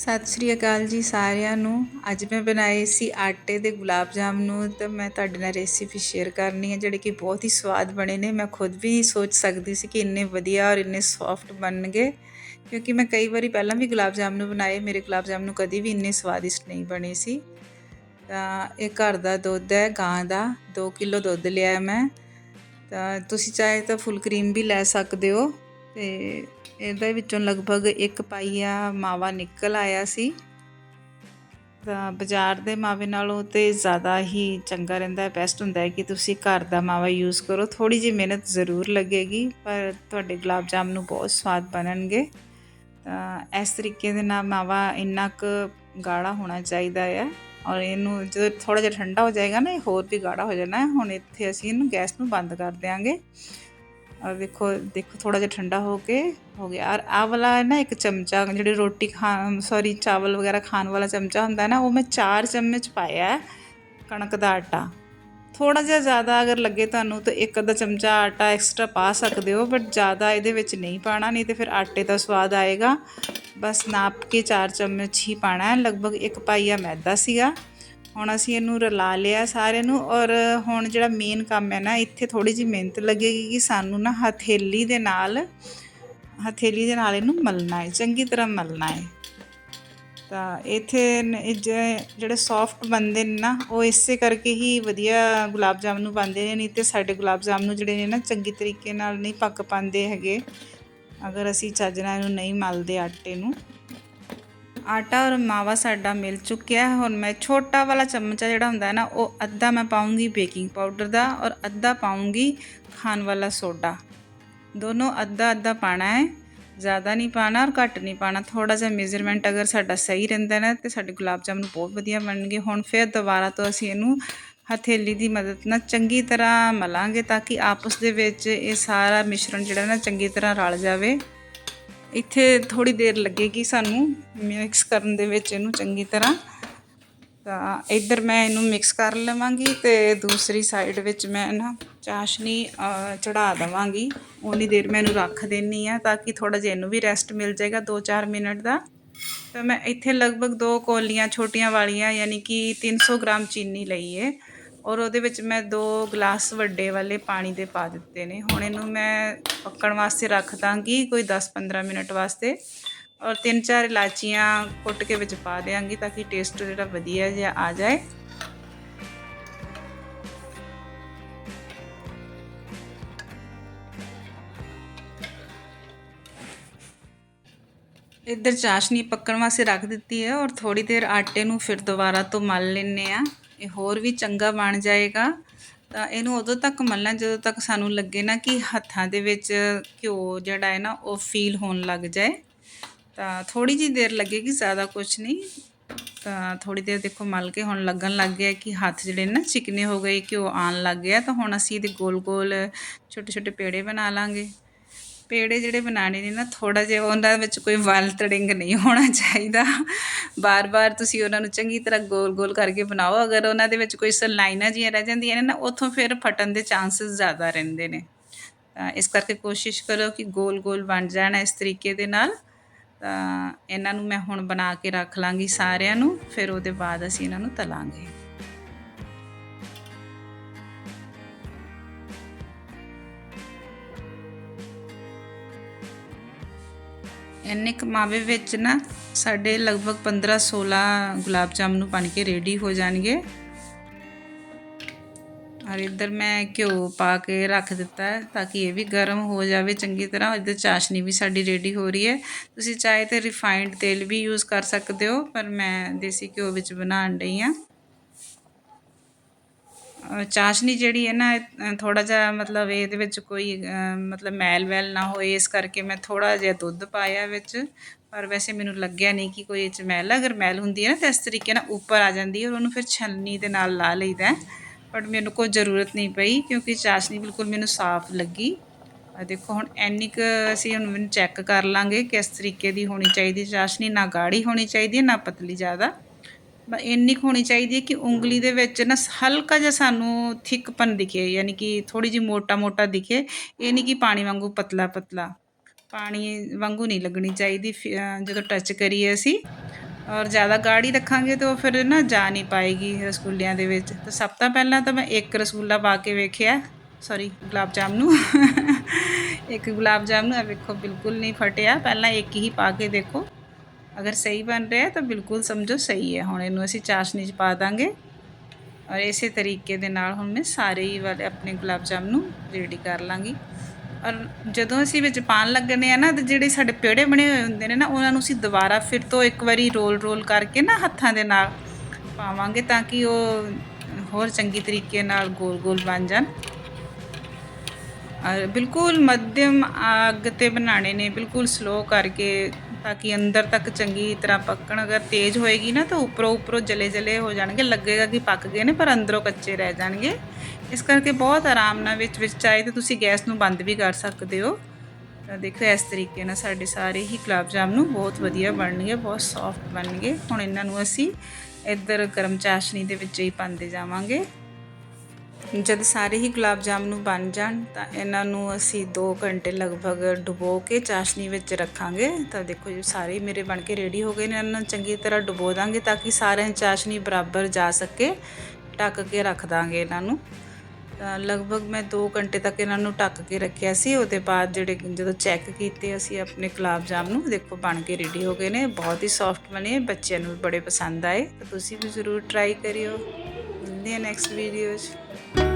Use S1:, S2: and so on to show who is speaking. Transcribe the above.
S1: ਸਤਿ ਸ਼੍ਰੀ ਅਕਾਲ ਜੀ ਸਾਰਿਆਂ ਨੂੰ। ਅੱਜ ਮੈਂ ਬਣਾਏ ਸੀ ਆਟੇ ਦੇ ਗੁਲਾਬ ਜਾਮਨੂੰ ਤੇ ਮੈਂ ਤੁਹਾਡੇ ਨਾਲ ਰੈਸਿਪੀ ਸ਼ੇਅਰ ਕਰਨੀ ਹੈ, ਜਿਹੜੇ ਕਿ ਬਹੁਤ ਹੀ ਸਵਾਦ ਬਣੇ ਨੇ। ਮੈਂ ਖੁਦ ਵੀ ਸੋਚ ਸਕਦੀ ਸੀ ਕਿ ਇੰਨੇ ਵਧੀਆ ਔਰ ਇੰਨੇ ਸੌਫਟ ਬਣਨਗੇ। ਕਿਉਂਕਿ ਮੈਂ ਕਈ ਵਾਰੀ ਪਹਿਲਾਂ ਵੀ ਗੁਲਾਬ ਜਾਮਨੂੰ ਬਣਾਏ, ਮੇਰੇ ਗੁਲਾਬ ਜਾਮਨੂੰ ਕਦੀ ਵੀ ਇੰਨੇ ਸਵਾਦਿਸ਼ਟ ਨਹੀਂ ਬਣੇ ਸੀ। ਤਾਂ ਇਹ ਘਰ ਦਾ ਦੁੱਧ ਹੈ, ਗਾਂ ਦਾ। 2 ਕਿਲੋ ਦੁੱਧ ਲਿਆ ਮੈਂ। ਤਾਂ ਤੁਸੀਂ ਚਾਹੇ ਤਾਂ ਫੁੱਲ ਕਰੀਮ ਵੀ ਲੈ ਸਕਦੇ ਹੋ। ਤੇ ਇਹਦੇ ਵਿੱਚੋਂ ਲਗਭਗ ਇੱਕ ਪਾਈਆ ਮਾਵਾ ਨਿਕਲ ਆਇਆ ਸੀ। ਤਾਂ ਬਾਜ਼ਾਰ ਦੇ ਮਾਵੇ ਨਾਲੋਂ ਤੇ ਜ਼ਿਆਦਾ ਹੀ ਚੰਗਾ ਰਹਿੰਦਾ ਹੈ ਬੈਸਟ ਹੁੰਦਾ ਹੈ ਕਿ ਤੁਸੀਂ ਘਰ ਦਾ ਮਾਵਾ ਯੂਜ਼ ਕਰੋ। ਥੋੜੀ ਜਿਹੀ ਮਿਹਨਤ ਜ਼ਰੂਰ ਲੱਗੇਗੀ, ਪਰ ਤੁਹਾਡੇ ਗੁਲਾਬ ਜਾਮਨ ਬਹੁਤ ਸਵਾਦ ਬਣਨਗੇ। ਤਾਂ ਇਸ ਤਰੀਕੇ ਦੇ ਨਾਲ ਮਾਵਾ ਇੰਨਾ ਕੁ ਗਾੜਾ ਹੋਣਾ ਚਾਹੀਦਾ ਹੈ ਔਰ ਇਹਨੂੰ ਜਦੋਂ ਥੋੜਾ ਜਿਹਾ ਠੰਡਾ ਹੋ ਜਾਏਗਾ ਨਾ, ਇਹ ਹੋਰ ਵੀ ਗਾੜਾ ਹੋ ਜਾਣਾ। ਹੁਣ ਇੱਥੇ ਅਸੀਂ ਇਹਨੂੰ ਗੈਸ ਨੂੰ ਬੰਦ ਕਰ ਦਿਆਂਗੇ। ਔਰ ਦੇਖੋ ਦੇਖੋ ਥੋੜਾ ਜਿਹਾ ਠੰਡਾ ਹੋ ਕੇ ਹੋ ਗਿਆ। ਔਰ ਆ ਵਾਲਾ ਹੈ ਨਾ ਇੱਕ ਚਮਚਾ, ਜਿਹੜੀ ਰੋਟੀ ਖਾਣ ਸੌਰੀ ਚਾਵਲ ਵਗੈਰਾ ਖਾਣ ਵਾਲਾ ਚਮਚਾ ਹੁੰਦਾ ਨਾ, ਉਹ ਮੈਂ 4 ਚਮਚ ਪਾਇਆ ਕਣਕ ਦਾ ਆਟਾ। ਥੋੜਾ ਜਿਹਾ ਜ਼ਿਆਦਾ ਅਗਰ ਲੱਗੇ ਤੁਹਾਨੂੰ ਤਾਂ ਇੱਕ ਅੱਧਾ ਚਮਚਾ ਆਟਾ ਐਕਸਟਰਾ ਪਾ ਸਕਦੇ ਹੋ ਬਟ ਜ਼ਿਆਦਾ ਇਹਦੇ ਵਿੱਚ ਨਹੀਂ ਪਾਣਾ ਨਹੀਂ ਤੇ ਫਿਰ ਆਟੇ ਦਾ ਸਵਾਦ ਆਏਗਾ। ਬਸ ਨਾਪ ਕੇ 4 ਚਮਚ ਹੀ ਪਾਣਾ ਹੈ। ਲਗਭਗ ਇੱਕ ਪਾਈਆ ਮੈਦਾ ਸੀਗਾ। ਹੁਣ ਅਸੀਂ ਇਹਨੂੰ ਰਲਾ ਲਿਆ ਸਾਰਿਆਂ ਨੂੰ ਔਰ ਹੁਣ ਜਿਹੜਾ ਮੇਨ ਕੰਮ ਹੈ ਨਾ, ਇੱਥੇ ਥੋੜੀ ਜਿਹੀ ਮਿਹਨਤ ਲੱਗੇਗੀ ਕਿ ਸਾਨੂੰ ਨਾ ਹਥੇਲੀ ਦੇ ਨਾਲ, ਹਥੇਲੀ ਦੇ ਨਾਲ ਇਹਨੂੰ ਮਲਣਾ ਹੈ, ਚੰਗੀ ਤਰ੍ਹਾਂ ਮਲਣਾ ਹੈ। ਤਾਂ ਇੱਥੇ ਜਿਹੜੇ ਸੌਫਟ ਬੰਦੇ ਨੇ ਨਾ, ਉਹ ਇਸੇ ਕਰਕੇ ਹੀ ਵਧੀਆ ਗੁਲਾਬ ਜਾਮਨ ਨੂੰ ਪਾਉਂਦੇ ਨੇ, ਨਹੀਂ ਤੇ ਸਾਡੇ ਗੁਲਾਬ ਜਾਮਨ ਨੂੰ ਜਿਹੜੇ ਨੇ ਨਾ ਚੰਗੀ ਤਰੀਕੇ ਨਾਲ ਨਹੀਂ ਪੱਕ ਪਾਉਂਦੇ ਹੈਗੇ। ਅਗਰ ਅਸੀਂ ਚੱਜ ਨਾਲ ਇਹਨੂੰ ਨਹੀਂ ਮਲਦੇ ਆਟੇ ਨੂੰ ਆਟਾ ਔਰ ਮਾਵਾ ਸਾਡਾ ਮਿਲ ਚੁੱਕਿਆ ਹੈ। ਹੁਣ ਮੈਂ ਛੋਟਾ ਵਾਲਾ ਚਮਚਾ ਜਿਹੜਾ ਹੁੰਦਾ ਹੈ ਨਾ, ਉਹ ਅੱਧਾ ਮੈਂ ਪਾਉਂਗੀ ਬੇਕਿੰਗ ਪਾਊਡਰ ਦਾ ਔਰ ਅੱਧਾ ਪਾਉਂਗੀ ਖਾਣ ਵਾਲਾ ਸੋਡਾ। ਦੋਨੋਂ ਅੱਧਾ ਅੱਧਾ ਪਾਣਾ ਹੈ। ਜ਼ਿਆਦਾ ਨਹੀਂ ਪਾਣਾ ਔਰ ਘੱਟ ਨਹੀਂ ਪਾਣਾ। ਥੋੜਾ ਜਿਹਾ ਮੇਜ਼ਰਮੈਂਟ ਅਗਰ ਸਾਡਾ ਸਹੀ ਰਹਿੰਦਾ ਨਾ, ਤੇ ਸਾਡੇ ਗੁਲਾਬ ਜਾਮਨ ਬਹੁਤ ਵਧੀਆ ਬਣਨਗੇ। ਹੁਣ ਫਿਰ ਦੁਬਾਰਾ ਤੋਂ ਅਸੀਂ ਇਹਨੂੰ ਹਥੇਲੀ ਦੀ ਮਦਦ ਨਾਲ ਚੰਗੀ ਤਰ੍ਹਾਂ ਮਲਾਂਗੇ ਤਾਂ ਕਿ ਆਪਸ ਦੇ ਵਿੱਚ ਇਹ ਸਾਰਾ ਮਿਸ਼ਰਣ ਜਿਹੜਾ ਨਾ ਚੰਗੀ ਤਰ੍ਹਾਂ ਰਲ ਜਾਵੇ। ਇੱਥੇ ਥੋੜੀ ਦੇਰ ਲੱਗੇਗੀ ਸਾਨੂੰ ਮਿਕਸ ਕਰਨ ਦੇ ਵਿੱਚ ਇਹਨੂੰ ਚੰਗੀ ਤਰ੍ਹਾਂ। ਤਾਂ ਇੱਧਰ ਮੈਂ ਇਹਨੂੰ ਮਿਕਸ ਕਰ ਲਵਾਂਗੀ ਤੇ ਦੂਸਰੀ ਸਾਈਡ ਵਿੱਚ ਮੈਂ ਨਾ ਚਾਸ਼ਨੀ ਚੜਾ ਦਵਾਂਗੀ। ਉਨੀ ਦੇਰ ਮੈਂ ਇਹਨੂੰ ਰੱਖ ਦੇਣੀ ਆ ਤਾਂ ਕਿ ਥੋੜਾ ਜਿਹਾ ਇਹਨੂੰ ਵੀ ਰੈਸਟ ਮਿਲ ਜਾਏਗਾ 2-4 ਮਿੰਟ ਦਾ। ਤਾਂ ਮੈਂ ਇੱਥੇ ਲਗਭਗ ਦੋ ਕੋਲੀਆਂ ਛੋਟੀਆਂ ਵਾਲੀਆਂ, ਯਾਨੀ ਕਿ 300 ਗ੍ਰਾਮ ਚੀਨੀ ਲਈ ਹੈ ਔਰ ਉਹਦੇ ਵਿੱਚ ਮੈਂ ਦੋ ਗਲਾਸ ਵੱਡੇ ਵਾਲੇ ਪਾਣੀ ਦੇ ਪਾ ਦਿੱਤੇ ਨੇ। ਹੁਣ ਇਹਨੂੰ ਮੈਂ ਪੱਕਣ ਵਾਸਤੇ ਰੱਖ ਦਾਂਗੀ ਕੋਈ 10-15 ਮਿੰਟ ਵਾਸਤੇ। ਔਰ ਤਿੰਨ ਚਾਰ ਇਲਾਚੀਆਂ ਕੁੱਟ ਕੇ ਵਿੱਚ ਪਾ ਦੇਾਂਗੀ ਤਾਂ ਕਿ ਟੇਸਟ ਜਿਹੜਾ ਵਧੀਆ ਜਿਹਾ ਆ ਜਾਏ। ਇੱਧਰ ਚਾਸ਼ਨੀ ਪੱਕਣ ਵਾਸਤੇ ਰੱਖ ਦਿੱਤੀ ਹੈ ਔਰ ਥੋੜੀ ਦੇਰ ਆਟੇ ਨੂੰ ਫਿਰ ਦੁਬਾਰਾ ਤੋਂ ਮਲ ਲੈਣੇ ਆ ਇਹ ਹੋਰ ਵੀ ਚੰਗਾ ਬਣ ਜਾਏਗਾ। ਤਾਂ ਇਹਨੂੰ ਉਦੋਂ ਤੱਕ ਮਲਣਾ, ਜਦੋਂ ਤੱਕ ਸਾਨੂੰ ਲੱਗੇ ਨਾ ਕਿ ਹੱਥਾਂ ਦੇ ਵਿੱਚ ਘਿਓ ਜਿਹੜਾ ਹੈ ਨਾ, ਉਹ ਫੀਲ ਹੋਣ ਲੱਗ ਜਾਏ। ਤਾਂ ਥੋੜੀ ਜੀ ਦੇਰ ਲੱਗੇਗੀ, ਜ਼ਿਆਦਾ ਕੁਝ ਨਹੀਂ। ਤਾਂ ਥੋੜੀ ਦੇਰ ਦੇਖੋ, ਮਲ ਕੇ ਹੁਣ ਲੱਗਣ ਲੱਗ ਗਿਆ ਕਿ ਹੱਥ ਜਿਹੜੇ ਨਾ ਚਿਕਨੇ ਹੋ ਗਏ, ਘਿਓ ਆਣ ਲੱਗ ਗਿਆ। ਤਾਂ ਹੁਣ ਅਸੀਂ ਇਹਦੇ ਗੋਲ-ਗੋਲ, ਛੋਟੇ-ਛੋਟੇ ਪੇੜੇ ਬਣਾ ਲਾਂਗੇ। ਪੇੜੇ ਜਿਹੜੇ ਬਣਾਉਣੇ ਨੇ ਨਾ ਥੋੜਾ ਜਿਹਾ ਉਹਨਾਂ ਵਿੱਚ ਕੋਈ ਵਲ ਤੜਿੰਗ ਨਹੀਂ ਹੋਣਾ ਚਾਹੀਦਾ। ਬਾਰ-ਬਾਰ ਤੁਸੀਂ ਉਹਨਾਂ ਨੂੰ ਚੰਗੀ ਤਰ੍ਹਾਂ ਗੋਲ-ਗੋਲ ਕਰਕੇ ਬਣਾਓ। ਅਗਰ ਉਹਨਾਂ ਦੇ ਵਿੱਚ ਕੋਈ ਸਲਾਈਨਾਂ ਜੀਆਂ ਰਹਿ ਜਾਂਦੀਆਂ ਨੇ ਨਾ, ਉੱਥੋਂ ਫਿਰ ਫਟਣ ਦੇ ਚਾਂਸਸ ਜ਼ਿਆਦਾ ਰਹਿੰਦੇ ਨੇ। ਤਾਂ ਇਸ ਕਰਕੇ ਕੋਸ਼ਿਸ਼ ਕਰੋ ਕਿ ਗੋਲ-ਗੋਲ ਬਣ ਜਾਣ ਇਸ ਤਰੀਕੇ ਦੇ ਨਾਲ। ਤਾਂ ਇਹਨਾਂ ਨੂੰ ਮੈਂ ਹੁਣ ਬਣਾ ਕੇ ਰੱਖ ਲਾਂਗੀ ਸਾਰਿਆਂ ਨੂੰ, ਫਿਰ ਉਹਦੇ ਬਾਅਦ ਅਸੀਂ ਇਹਨਾਂ ਨੂੰ ਤਲਾਂਗੇ। ਇੰਨੇ ਕਮਾਵੇ ਵਿੱਚ ਨਾ ਸਾਡੇ ਲਗਭਗ 15 16 ਗੁਲਾਬ ਜਾਮਨ ਬਣ ਕੇ ਰੈਡੀ ਹੋ ਜਾਣਗੇ। ਔਰ ਇੱਧਰ ਮੈਂ ਘਿਓ ਪਾ ਕੇ ਰੱਖ ਦਿੱਤਾ ਹੈ ਤਾਂ ਕਿ ਇਹ ਵੀ ਗਰਮ ਹੋ ਜਾਵੇ। ਚੰਗੀ ਤਰ੍ਹਾਂ ਇੱਧਰ ਚਾਸ਼ਨੀ ਵੀ ਸਾਡੀ ਰੈਡੀ ਹੋ ਰਹੀ ਹੈ। ਤੁਸੀਂ ਚਾਹੇ ਤੇ ਰਿਫਾਈਨਡ ਤੇਲ ਵੀ ਯੂਜ਼ ਕਰ ਸਕਦੇ ਹੋ, ਪਰ ਮੈਂ ਦੇਸੀ ਘਿਓ ਵਿੱਚ ਬਣਾਉਣ ਰਹੀ ਹਾਂ। ਚਾਸ਼ਨੀ ਜਿਹੜੀ ਹੈ ਨਾ ਥੋੜ੍ਹਾ ਜਿਹਾ ਮਤਲਬ ਇਹਦੇ ਵਿੱਚ ਕੋਈ ਮਤਲਬ ਮੈਲ ਵੈਲ ਨਾ ਹੋਏ, ਇਸ ਕਰਕੇ ਮੈਂ ਥੋੜ੍ਹਾ ਜਿਹਾ ਦੁੱਧ ਪਾਇਆ ਵਿੱਚ। ਪਰ ਵੈਸੇ ਮੈਨੂੰ ਲੱਗਿਆ ਨਹੀਂ ਕਿ ਕੋਈ ਇਹ ਚ ਮੈਲ, ਅਗਰ ਮੈਲ ਹੁੰਦੀ ਹੈ ਨਾ, ਤਾਂ ਇਸ ਤਰੀਕੇ ਨਾਲ ਉੱਪਰ ਆ ਜਾਂਦੀ ਹੈ ਔਰ ਉਹਨੂੰ ਫਿਰ ਛਲਨੀ ਦੇ ਨਾਲ ਲਾ ਲਈਦਾ ਬਟ ਮੈਨੂੰ ਕੋਈ ਜ਼ਰੂਰਤ ਨਹੀਂ ਪਈ ਕਿਉਂਕਿ ਚਾਸ਼ਨੀ ਬਿਲਕੁਲ ਮੈਨੂੰ ਸਾਫ਼ ਲੱਗੀ। ਦੇਖੋ, ਹੁਣ ਐਨੀ ਕੁ ਅਸੀਂ ਹੁਣ ਮੈਨੂੰ ਚੈੱਕ ਕਰ ਲਾਂਗੇ ਕਿਸ ਤਰੀਕੇ ਦੀ ਹੋਣੀ ਚਾਹੀਦੀ ਚਾਸ਼ਨੀ ਨਾ ਗਾੜੀ ਹੋਣੀ ਚਾਹੀਦੀ ਹੈ, ਨਾ ਪਤਲੀ ਜ਼ਿਆਦਾ। ਇੰਨੀ ਕੁ ਹੋਣੀ ਚਾਹੀਦੀ ਹੈ ਕਿ ਉਂਗਲੀ ਦੇ ਵਿੱਚ ਨਾ ਹਲਕਾ ਜਿਹਾ ਸਾਨੂੰ ਥਿਕਪਨ ਦਿਖੇ, ਯਾਨੀ ਕਿ ਥੋੜੀ ਜਿਹੀ ਮੋਟਾ ਮੋਟਾ ਦਿਖੇ। ਇਹ ਨਹੀਂ ਕਿ ਪਾਣੀ ਵਾਂਗੂ ਪਤਲਾ ਪਤਲਾ ਪਾਣੀ ਵਾਂਗੂ ਨਹੀਂ ਲੱਗਣੀ ਚਾਹੀਦੀ ਜਦੋਂ ਟੱਚ ਕਰੀਏ ਅਸੀਂ। ਔਰ ਜ਼ਿਆਦਾ ਗਾੜੀ ਰੱਖਾਂਗੇ ਤਾਂ ਉਹ ਫਿਰ ਨਾ ਜਾ ਨਹੀਂ ਪਾਏਗੀ ਰਸਗੁੱਲਿਆਂ ਦੇ ਵਿੱਚ। ਤਾਂ ਸਭ ਤੋਂ ਪਹਿਲਾਂ ਤਾਂ ਮੈਂ ਇੱਕ ਰਸਗੁੱਲਾ ਪਾ ਕੇ ਵੇਖਿਆ। ਸੌਰੀ ਗੁਲਾਬ ਜਾਮ ਨੂੰ। ਇੱਕ ਗੁਲਾਬ ਜਾਮ ਨੂੰ ਇਹ ਵੇਖੋ, ਬਿਲਕੁਲ ਨਹੀਂ ਫਟਿਆ। ਪਹਿਲਾਂ ਇੱਕ ਹੀ ਪਾ ਕੇ ਦੇਖੋ। ਅਗਰ ਸਹੀ ਬਣ ਰਿਹਾ ਤਾਂ ਬਿਲਕੁਲ ਸਮਝੋ ਸਹੀ ਹੈ। ਹੁਣ ਇਹਨੂੰ ਅਸੀਂ ਚਾਸ਼ਨੀ 'ਚ ਪਾ ਦਾਂਗੇ। ਔਰ ਇਸੇ ਤਰੀਕੇ ਦੇ ਨਾਲ ਹੁਣ ਮੈਂ ਸਾਰੇ ਹੀ ਵਾਲੇ ਆਪਣੇ ਗੁਲਾਬ ਜਾਮ ਨੂੰ ਰੈਡੀ ਕਰ ਲਾਂਗੀ। ਔਰ ਜਦੋਂ ਅਸੀਂ ਵਿੱਚ ਪਾਣ ਲੱਗਣੇ ਆ ਨਾ, ਤੇ ਜਿਹੜੇ ਸਾਡੇ ਪੇੜੇ ਬਣੇ ਹੋਏ ਹੁੰਦੇ ਨੇ ਨਾ, ਉਹਨਾਂ ਨੂੰ ਅਸੀਂ ਦੁਬਾਰਾ ਫਿਰ ਤੋਂ ਇੱਕ ਵਾਰੀ ਰੋਲ ਰੋਲ ਕਰਕੇ ਨਾ ਹੱਥਾਂ ਦੇ ਨਾਲ ਪਾਵਾਂਗੇ ਤਾਂ ਕਿ ਉਹ ਹੋਰ ਚੰਗੀ ਤਰੀਕੇ ਨਾਲ ਗੋਲ ਗੋਲ ਬਣ ਜਾਣ। ਔਰ ਬਿਲਕੁਲ ਮੱਧਮ ਅੱਗ ਤੇ ਬਣਾਣੇ ਨੇ, ਬਿਲਕੁਲ ਸਲੋ ਕਰਕੇ ਤਾਂ ਕਿ ਅੰਦਰ ਤੱਕ ਚੰਗੀ ਤਰ੍ਹਾਂ ਪੱਕਣ। ਅਗਰ ਤੇਜ਼ ਹੋਏਗੀ ਨਾ ਤਾਂ ਉੱਪਰੋਂ ਉੱਪਰੋਂ ਜਲੇ ਜਲੇ ਹੋ ਜਾਣਗੇ। ਲੱਗੇਗਾ ਕਿ ਪੱਕ ਗਏ ਨੇ, ਪਰ ਅੰਦਰੋਂ ਕੱਚੇ ਰਹਿ ਜਾਣਗੇ। ਇਸ ਕਰਕੇ ਬਹੁਤ ਆਰਾਮ ਨਾਲ ਵਿੱਚ ਵਿੱਚ ਚਾਹੇ ਤਾਂ ਤੁਸੀਂ ਗੈਸ ਨੂੰ ਬੰਦ ਵੀ ਕਰ ਸਕਦੇ ਹੋ। ਤਾਂ ਦੇਖੋ, ਇਸ ਤਰੀਕੇ ਨਾਲ ਸਾਡੇ ਸਾਰੇ ਹੀ ਗੁਲਾਬ ਜਾਮ ਨੂੰ ਬਹੁਤ ਵਧੀਆ ਬਣਨਗੇ, ਬਹੁਤ ਸੌਫਟ ਬਣਨਗੇ। ਹੁਣ ਇਹਨਾਂ ਨੂੰ ਅਸੀਂ ਇੱਧਰ ਗਰਮ ਚਾਸ਼ਨੀ ਦੇ ਵਿੱਚ ਹੀ ਪਾਉਂਦੇ ਜਾਵਾਂਗੇ। ਜਦ ਸਾਰੇ ਹੀ ਗੁਲਾਬ ਜਾਮ ਨੂੰ ਬਣ ਜਾਣ, ਤਾਂ ਇਹਨਾਂ ਨੂੰ ਅਸੀਂ 2 ਘੰਟੇ ਲਗਭਗ ਡੁਬੋ ਕੇ ਚਾਸ਼ਨੀ ਵਿੱਚ ਰੱਖਾਂਗੇ। ਤਾਂ ਦੇਖੋ ਜੀ, ਸਾਰੇ ਮੇਰੇ ਬਣ ਕੇ ਰੈਡੀ ਹੋ ਗਏ ਨੇ। ਇਹਨਾਂ ਨੂੰ ਚੰਗੀ ਤਰ੍ਹਾਂ ਡੁਬੋ ਦਾਂਗੇ ਤਾਂ ਕਿ ਸਾਰਿਆਂ ਚਾਸ਼ਨੀ ਬਰਾਬਰ ਜਾ ਸਕੇ। ਢੱਕ ਕੇ ਰੱਖ ਦਾਂਗੇ ਇਹਨਾਂ ਨੂੰ। ਲਗਭਗ ਮੈਂ 2 ਘੰਟੇ ਤੱਕ ਇਹਨਾਂ ਨੂੰ ਢੱਕ ਕੇ ਰੱਖਿਆ ਸੀ। ਉਹਦੇ ਬਾਅਦ ਜਿਹੜੇ ਜਦੋਂ ਚੈੱਕ ਕੀਤੇ, ਅਸੀਂ ਆਪਣੇ ਗੁਲਾਬ ਜਾਮ ਨੂੰ ਦੇਖੋ ਬਣ ਕੇ ਰੈਡੀ ਹੋ ਗਏ ਨੇ। ਬਹੁਤ ਹੀ ਸੌਫਟ ਬਣੇ, ਬੱਚਿਆਂ ਨੂੰ ਵੀ ਬੜੇ ਪਸੰਦ ਆਏ। ਤਾਂ ਤੁਸੀਂ ਵੀ ਜ਼ਰੂਰ ਟਰਾਈ ਕਰਿਓ। ਮਿਲਦੇ ਹਾਂ ਨੈਕਸਟ ਵੀਡੀਓ 'ਚ